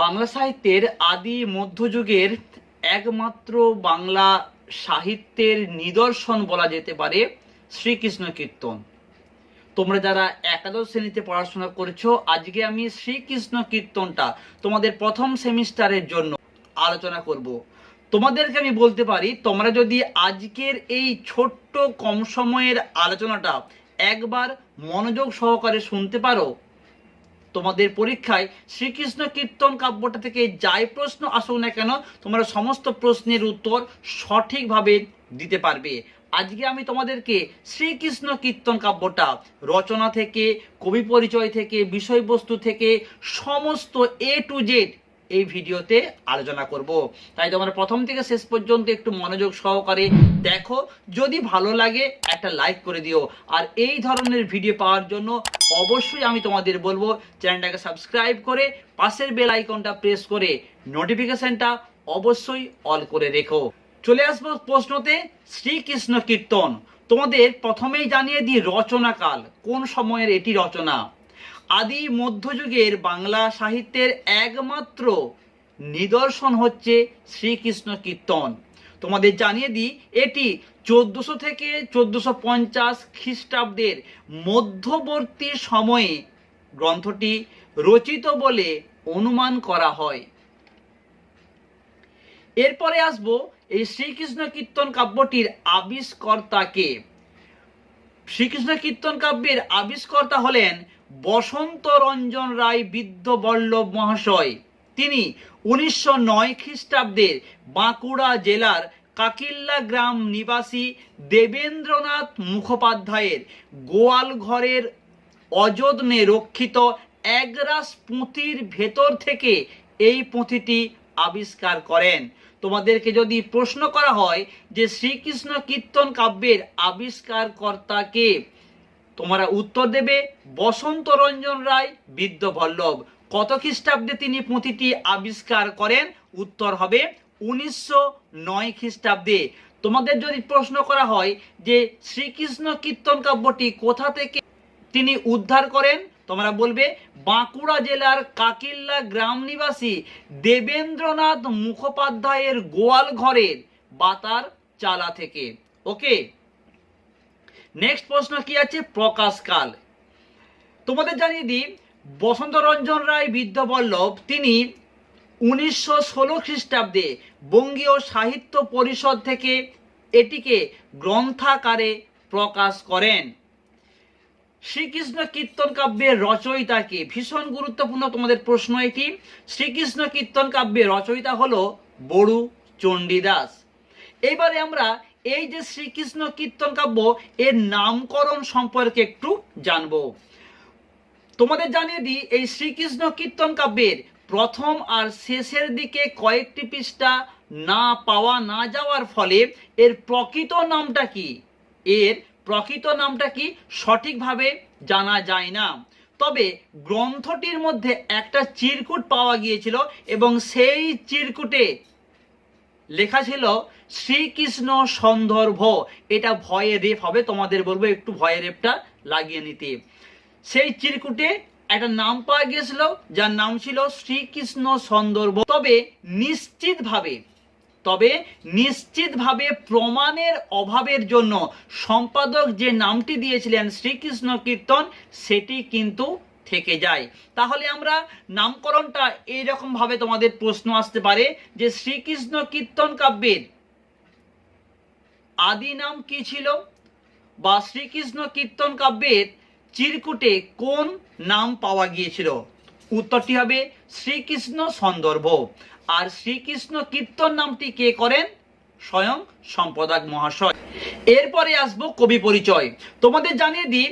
বাংলা সাহিত্যের আদি মধ্যযুগের একমাত্র বাংলা সাহিত্যের নিদর্শন বলা যেতে পারে শ্রীকৃষ্ণ কীর্তন। তোমরা যারা একাদশ শ্রেণীতে পড়াশোনা করছ, আজকে আমি শ্রীকৃষ্ণ কীর্তনটা তোমাদের প্রথম সেমিস্টারের জন্য আলোচনা করব। তোমাদেরকে আমি বলতে পারি, তোমরা যদি আজকের এই ছোট্ট কম সময়ের আলোচনাটা একবার মনোযোগ সহকারে শুনতে পারো তোমাদের পরীক্ষায় শ্রীকৃষ্ণ কীর্তন কাব্যটা থেকে যাই প্রশ্ন আসুক না কেন, তোমরা সমস্ত প্রশ্নের উত্তর সঠিকভাবে দিতে পারবে। আজকে আমি তোমাদেরকে শ্রীকৃষ্ণ কীর্তন কাব্যটা, রচনা থেকে, কবি পরিচয় থেকে, বিষয়বস্তু থেকে, সমস্ত এ টু জেড এই ভিডিওতে আলোচনা করব। তাই তোমরা প্রথম থেকে শেষ পর্যন্ত একটু মনোযোগ সহকারে দেখো। যদি ভালো লাগে, একটা লাইক করে দিও। আর এই ধরনের ভিডিও পাওয়ার জন্য অবশ্যই আমি তোমাদের বলব, চ্যানেলটাকে সাবস্ক্রাইব করে পাশের বেল আইকনটা প্রেস করে নোটিফিকেশনটা অবশ্যই অল করে রেখো। চলে আসব প্রশ্নতে, শ্রীকৃষ্ণ কীর্তন। তোমাদের প্রথমেই জানিয়ে দিই রচনাকাল। কোন সময়ের এটি রচনা? আদি মধ্যযুগের বাংলা সাহিত্যের একমাত্র নিদর্শন হচ্ছে শ্রীকৃষ্ণ কীর্তন। তোমাদের জানিয়ে দিই, এটি চোদ্দশো থেকে চোদ্দশো পঞ্চাশ খ্রিস্টাব্দের মধ্যবর্তী সময়ে গ্রন্থটি রচিত বলে অনুমান করা হয়। এরপরে আসব এই শ্রীকৃষ্ণ কীর্তন কাব্যটির আবিষ্কর্তাকে। শ্রীকৃষ্ণ কীর্তন কাব্যের আবিষ্কর্তা হলেন বসন্ত রঞ্জন রায় বিদ্যবল্লভ মহাশয়। তিনি উনিশশো নয় খ্রিস্টাব্দের বাঁকুড়া জেলার কাকিল্লা গ্রাম নিবাসী দেবেন্দ্রনাথ মুখোপাধ্যায়ের গোয়াল ঘরের অযত্নে রক্ষিত একরাস পুঁথির ভেতর থেকে এই পুঁথিটি আবিষ্কার করেন। তোমাদেরকে যদি প্রশ্ন করা হয় যে শ্রীকৃষ্ণ কীর্তন কাব্যের আবিষ্কার কর্তাকে তোমরা উত্তর দেবে, বসন্ত রঞ্জন রায় বিদ্যবল্লভ কত খ্রিস্টাব্দে তিনি পুঁথিটি আবিষ্কার করেন? উত্তর হবে উনিশশো নয় খ্রিস্টাব্দে। তোমাদের যদি প্রশ্ন করা হয় যে শ্রীকৃষ্ণ কীর্তন কাব্যটি কোথা থেকে তিনি উদ্ধার করেন, তোমরা বলবে, বাঁকুড়া জেলার কাকিল্লা গ্রাম নিবাসী দেবেন্দ্রনাথ মুখোপাধ্যায়ের গোয়াল ঘরের বাতার চালা থেকে। ওকে? নেক্সট প্রশ্ন কি আছে? প্রকাশকাল তোমাদের জানিয়ে দিই, বসন্ত রঞ্জন রায় বিদ্যাবল্লভ তিনি উনিশশো ষোলো খ্রিস্টাব্দে বঙ্গীয় সাহিত্য পরিষদ থেকে এটিকে গ্রন্থাকারে প্রকাশ করেন। শ্রীকৃষ্ণ কীর্তন কাব্যের রচয়িতাকে ভীষণ গুরুত্বপূর্ণ তোমাদের প্রশ্ন এটি। শ্রীকৃষ্ণ কীর্তন কাব্যের রচয়িতা হলো বড়ু চণ্ডীদাস। এবারে আমরা এই যে শ্রীকৃষ্ণ কীর্তন কাব্য, এর নামকরণ সম্পর্কে একটু জানব। তোমাদের জানিয়ে দিই, এই শ্রীকৃষ্ণ কীর্তন কাব্যের প্রথম আর শেষের দিকে কয়েকটি পৃষ্ঠা না পাওয়া, না যাওয়ার ফলে এর প্রকৃত নামটা কি? এর প্রকৃত নামটা কি সঠিকভাবে জানা যায় না। তবে গ্রন্থটির মধ্যে একটা চিরকুট পাওয়া গিয়েছিল এবং সেই চিরকুটে লেখা ছিল, শ্রীকৃষ্ণ সন্দর্ভ। এটা ভয়ে রেপ হবে, তোমাদের বলব একটু ভয়ে রেপটা লাগিয়ে নিতে। সেই চিরকুটে একটা নাম পাওয়া গিয়েছিল, যার নাম ছিল শ্রীকৃষ্ণ সন্দর্ভ। তবে নিশ্চিতভাবে তবে নিশ্চিতভাবে প্রমাণের অভাবের জন্য সম্পাদক যে নামটি দিয়েছিলেন শ্রীকৃষ্ণ কীর্তন, সেটি কিন্তু থেকে যায়। তাহলে আমরা নামকরণটা এইরকম ভাবে তোমাদের প্রশ্ন আসতে পারে যে শ্রীকৃষ্ণ কীর্তন কাব্যের আদি নাম কি ছিল বা শ্রীকৃষ্ণ কীর্তন কাব্যের চিরকুটে কোন নাম পাওয়া গিয়েছিল? উত্তরটি হবে শ্রীকৃষ্ণ সন্দর্ভ। আর শ্রীকৃষ্ণ কীর্তন নামটি কে করেন? স্বয়ং সম্পদাক মহাশয়। এরপরে আসব কবি পরিচয়। তোমাদের জানিয়ে দিই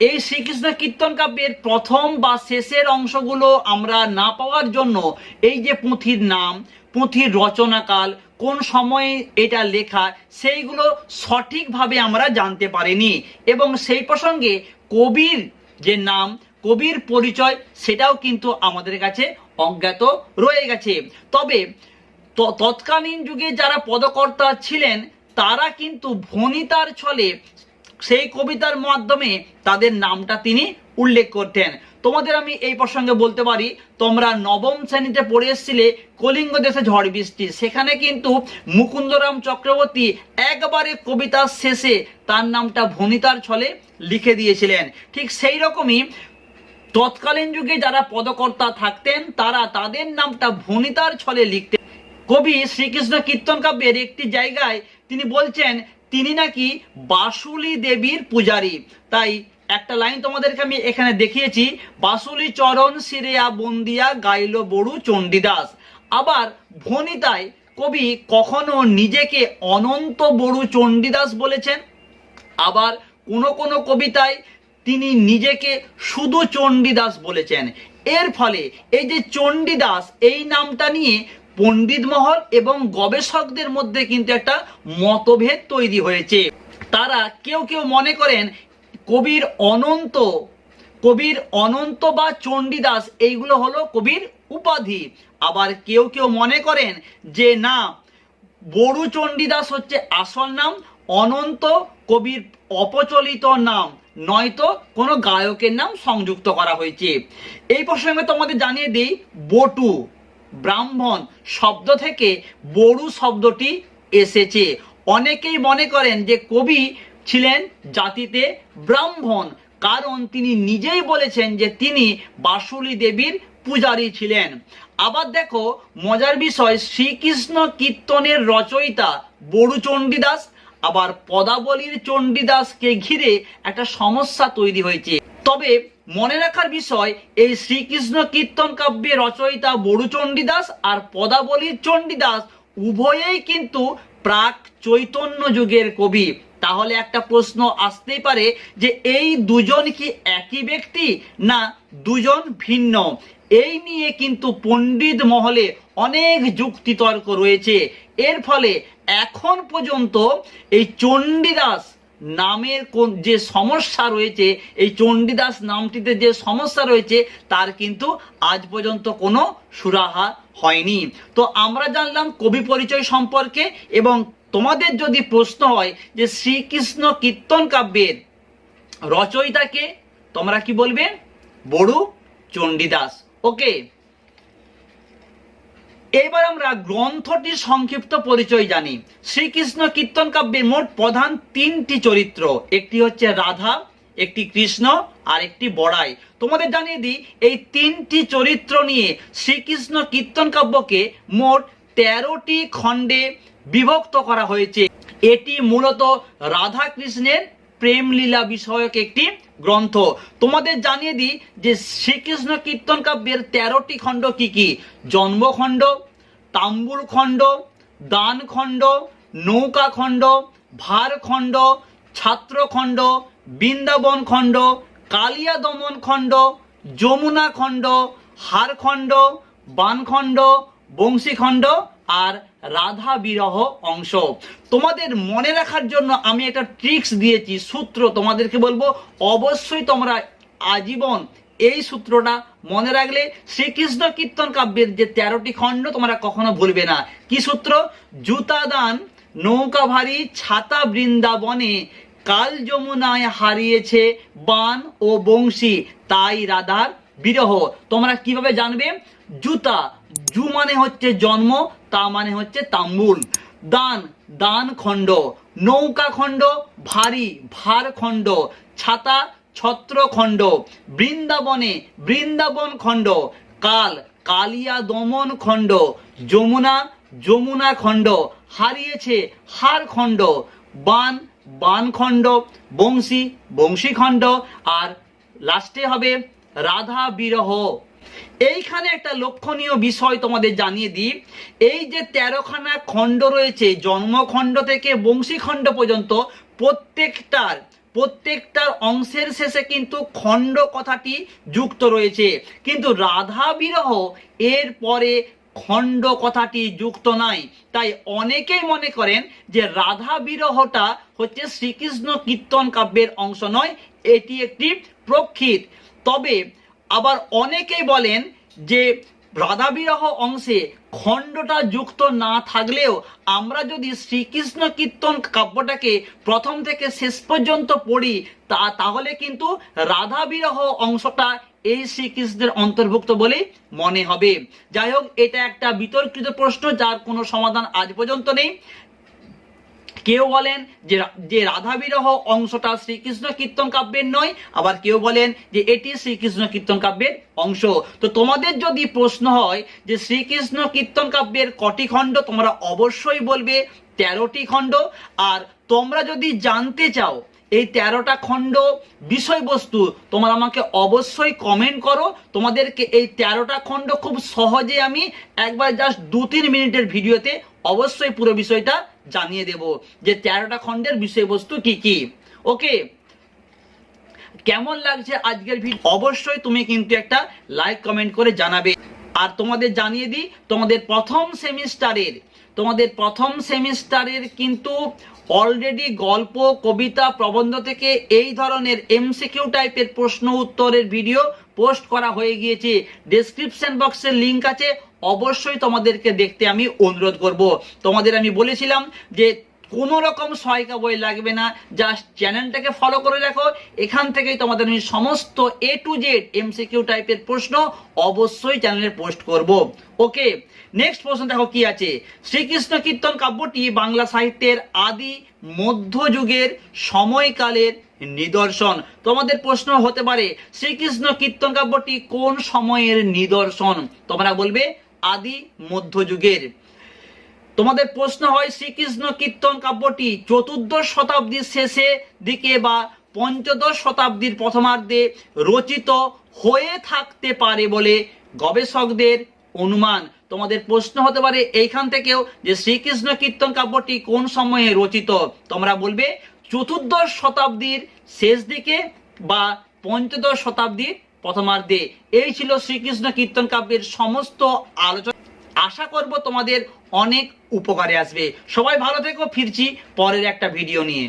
এই শ্রীকৃষ্ণ কীর্তন কাব্যের প্রথম বা শেষের অংশগুলো আমরা না পাওয়ার জন্য এই যে পুঁথির নাম, পুঁথির রচনাকাল, কোন সময়ে এটা লেখা, সেইগুলো সঠিকভাবে আমরা জানতে পারিনি। এবং সেই প্রসঙ্গে কবির যে নাম, কবির পরিচয়, সেটাও কিন্তু আমাদের কাছে অজ্ঞাত রয়ে গেছে। তবে তৎকালীন যুগে যারা পদকর্তা ছিলেন, তারা কিন্তু ভনিতার ছলে সেই কবিতার মাধ্যমে তাদের নামটা তিনি উল্লেখ করতেন। তোমাদের আমি এই প্রসঙ্গে বলতে পারি, তোমরা নবম শ্রেণীতে পড়ে এসেছিলে কলিঙ্গ দেশে ঝড় বৃষ্টি। সেখানে কিন্তু মুকুন্দরাম চক্রবর্তী একবারে কবিতার শেষে তার নামটা ভনিতার ছলে লিখে দিয়েছিলেন। ঠিক সেই রকমই তৎকালীন যুগে যারা পদকর্তা থাকতেন, তারা তাদের নামটা ভনিতার ছলে লিখতেন। কবি শ্রীকৃষ্ণ কীর্তন কাব্যের একটি জায়গায় তিনি বলছেন তিনি নাকি বাসুলি দেবীর পূজারী। তাই একটা লাইন তোমাদেরকে আমি এখানে দেখিয়েছি, বাসুলি চরণ সিরেয়া বন্দিয়া গাইল বড়ু চণ্ডীদাস। আবার ভনিতায় কবি কখনো নিজেকে অনন্ত বড়ু চণ্ডীদাস বলেছেন। আবার কোন কোন কবিতায় তিনি নিজেকে শুধু চণ্ডীদাস বলেছেন। এর ফলে এই যে চণ্ডীদাস, এই নামটা নিয়ে পণ্ডিত মহল এবং গবেষকদের মধ্যে কিন্তু একটা মতভেদ তৈরি হয়েছে। তারা কেউ কেউ মনে করেন কবির অনন্ত কবির অনন্ত বা চণ্ডীদাস, এইগুলো হলো কবির উপাধি। আবার কেউ কেউ মনে করেন যে না, বড়ু চণ্ডীদাস হচ্ছে আসল নাম, অনন্ত কবির অপচলিত নাম, নয়তো কোনো গায়কের নাম সংযুক্ত করা হয়েছে। এই প্রসঙ্গে তোমাদের জানিয়ে দিই, বটু। ব্রাহ্মণ শব্দ থেকে বড়ু শব্দটি এসেছে। অনেকেই মনে করেন যে কবি ছিলেন জাতিতে ব্রাহ্মণ, কারণ তিনি নিজেই বলেছেন যে তিনি বাসুলি দেবীর পূজারী ছিলেন। আবার দেখো, মজার বিষয়, শ্রীকৃষ্ণ কীর্তনের রচয়িতা বড়ু চণ্ডীদাস, আবার পদাবলীর চণ্ডীদাসকে ঘিরে একটা সমস্যা তৈরি হয়েছে। তবে মনে রাখার বিষয়, এই শ্রীকৃষ্ণ কীর্তন কাব্যে রচয়িতা বড়ু চণ্ডীদাস আর পদাবলীর চণ্ডীদাস উভয়েই কিন্তু প্রাক চৈতন্য যুগের কবি। তাহলে একটা প্রশ্ন আসতেই পারে যে এই দুজন কি একই ব্যক্তি না দুজন ভিন্ন? এই নিয়ে কিন্তু পণ্ডিত মহলে অনেক যুক্তিতর্ক রয়েছে। এর ফলে এখন পর্যন্ত এই চণ্ডীদাস নামের কোন যে সমস্যা রয়েছে, এই চণ্ডীদাস নামটিতে যে সমস্যা রয়েছে, তার কিন্তু আজ পর্যন্ত কোনো সুরাহা হয়নি। তো আমরা জানলাম কবি পরিচয় সম্পর্কে এবং তোমাদের যদি প্রশ্ন হয় যে শ্রীকৃষ্ণ কীর্তন কাব্যের রচয়িতাকে তোমরা কি বলবে? বড়ু চণ্ডীদাস। ওকে। এবার আমরা গ্রন্থটির সংক্ষিপ্ত পরিচয় জানি। শ্রীকৃষ্ণ কীর্তন কাব্যের মোট প্রধান তিনটি চরিত্র। একটি হচ্ছে রাধা, একটি কৃষ্ণ, আর একটি বড়াই। তোমাদের জানিয়ে দিই, এই তিনটি চরিত্র নিয়ে শ্রীকৃষ্ণ কীর্তন কাব্যকে মোট তেরোটি খণ্ডে বিভক্ত করা হয়েছে। এটি মূলত রাধা কৃষ্ণের প্রেম লীলা বিষয়ক একটি গ্রন্থ। তোমাদের জানিয়ে দিই যে শ্রীকৃষ্ণ কীর্তন কাব্যের তেরোটি খণ্ড কি কি? জন্মখণ্ড তাম্বুল খণ্ড দান খণ্ড নৌকা খণ্ড ভার খণ্ড ছাত্রখণ্ড বৃন্দাবন খণ্ড কালিয়া দমন খণ্ড যমুনা খণ্ড হারখণ্ড, বানখণ্ড, বংশীখণ্ড আর রাধা বিরহ অংশ। তোমাদের মনে রাখার জন্য আমি একটা ট্রিক্স দিয়েছি, সূত্র তোমাদেরকে বলব। অবশ্যই তোমরা আজীবন এই সূত্রটা মনে রাখলে শ্রীকৃষ্ণ কীর্তন কাব্যের যে তেরোটি খণ্ড তোমরা কখনো ভুলবে না। কি সূত্র? জুতা দান নৌকা ভারী, ছাতা বৃন্দাবনে, কাল যমুনায় হারিয়েছে বান ও বংশী। তাই রাধার বিরহ। তোমরা কীভাবে জানবে? জুতা। জু মানে হচ্ছে জন্ম, তা মানে হচ্ছে তাম্বুল। দান। দান খণ্ড। নৌকা খণ্ড, ভারী ভার খণ্ড। ছাতা, ছত্র খণ্ড। বৃন্দাবনে বৃন্দাবন খণ্ড। কাল, কালিয়া দমন খণ্ড। যমুনা যমুনা খণ্ড। হারিয়েছে হার খণ্ড। বান বানখণ্ড বংশী, বংশীখণ্ড। আর লাস্টে হবে রাধা বিরহ। এইখানে একটা লক্ষণীয় বিষয় তোমাদের জানিয়ে দিই। এই যে তেরোখানা খণ্ড রয়েছে, জন্মখণ্ড থেকে বংশীখণ্ড পর্যন্ত প্রত্যেকটার প্রত্যেকটার অংশের শেষে কিন্তু খণ্ড কথাটি যুক্ত রয়েছে। কিন্তু রাধা বিরহ এর পরে খণ্ড কথাটি যুক্ত নাই। তাই অনেকেই মনে করেন যে রাধা বিরহটা হচ্ছে শ্রীকৃষ্ণ কীর্তন কাব্যের অংশ নয়, এটি একটি প্রক্ষিত তবে আবার অনেকেই বলেন যে রাধা বিরহ অংশে খণ্ডটা যুক্ত না থাকলেও আমরা যদি শ্রীকৃষ্ণ কীর্তন কাব্যটাকে প্রথম থেকে শেষ পর্যন্ত পড়ি, তা তাহলে কিন্তু রাধা বিরহ অংশটা এই শ্রীকৃষ্ণের অন্তর্ভুক্ত বলে মনে হবে। যাই হোক, এটা একটা বিতর্কিত প্রশ্ন, যার কোনো সমাধান আজ পর্যন্ত নেই। কেউ বলেন যে যে রাধা বিরহ অংশটা শ্রীকৃষ্ণ কীর্তন কাব্যের নয়, আবার কেউ বলেন যে এটি শ্রীকৃষ্ণ কীর্তন কাব্যের অংশ। তো তোমাদের যদি প্রশ্ন হয় যে শ্রীকৃষ্ণ কীর্তন কাব্যের কটি খণ্ড, তোমরা অবশ্যই বলবে তেরোটি খণ্ড। আর তোমরা যদি জানতে চাও এই তেরোটা খণ্ড বিষয়বস্তু, তোমরা আমাকে অবশ্যই কমেন্ট করো। তোমাদেরকে এই তেরোটা খণ্ড খুব সহজে আমি একবার জাস্ট দু তিন মিনিটের ভিডিওতে অবশ্যই পুরো বিষয়টা জানিয়ে দেব যে তেরোটা খণ্ডের বিষয়বস্তু কি কি। ওকে কেমন লাগছে আজকের ভিডিও অবশ্যই তুমি কিন্তু একটা লাইক কমেন্ট করে জানাবে। আর তোমাদের জানিয়ে দিই, তোমাদের প্রথম সেমিস্টারের, তোমাদের প্রথম সেমিস্টারের কিন্তু অলরেডি গল্প, কবিতা, প্রবন্ধ থেকে এই ধরনের এমসিকিউ টাইপের প্রশ্ন উত্তরের ভিডিও পোস্ট করা হয়ে গিয়েছে। ডেসক্রিপশন বক্সের লিংক আছে। অবশ্যই তোমাদেরকে দেখতে আমি অনুরোধ করব। তোমাদের আমি বলেছিলাম যে কোনো রকম সহায়িকা বই লাগবে না। জাস্ট চ্যানেলটাকে ফলো করে রাখো। এখান থেকেই তোমাদের আমি সমস্ত এ টু জেড এমসিকিউ টাইপের প্রশ্ন অবশ্যই চ্যানেলে পোস্ট করব। ওকে নেক্সট প্রশ্ন দেখো কি আছে? শ্রীকৃষ্ণ কীর্তন কাব্যটি বাংলা সাহিত্যের আদি মধ্যযুগের সময়কালের নিদর্শন। তোমাদের প্রশ্ন হতে পারে, শ্রীকৃষ্ণ কীর্তন কাব্যটি কোন সময়ের নিদর্শন? তোমরা বলবে, আদি মধ্যযুগের। তোমাদের প্রশ্ন হয়, শ্রীকৃষ্ণ কীর্তন কাব্যটি চতুর্দশ শতাব্দীর শেষে দিকে বা পঞ্চদশ শতাব্দীর প্রথমার্ধে রচিত হয়ে থাকতে পারে বলে গবেষকদের অনুমান। তোমাদের প্রশ্ন হতে পারে, এইখান থেকেও যে শ্রীকৃষ্ণ কীর্তন কাব্যটি কোন সময়ে রচিত? তোমরা বলবে চতুর্দশ শতাব্দীর শেষ দিকে বা পঞ্চদশ শতাব্দীর প্রথমার্ধে। এই ছিল শ্রীকৃষ্ণ কীর্তন কাব্যের সমস্ত আলোচনা। আশা করব তোমাদের অনেক উপকারে আসবে। সবাই ভালো থেকো, ফিরছি পরের একটা ভিডিও নিয়ে।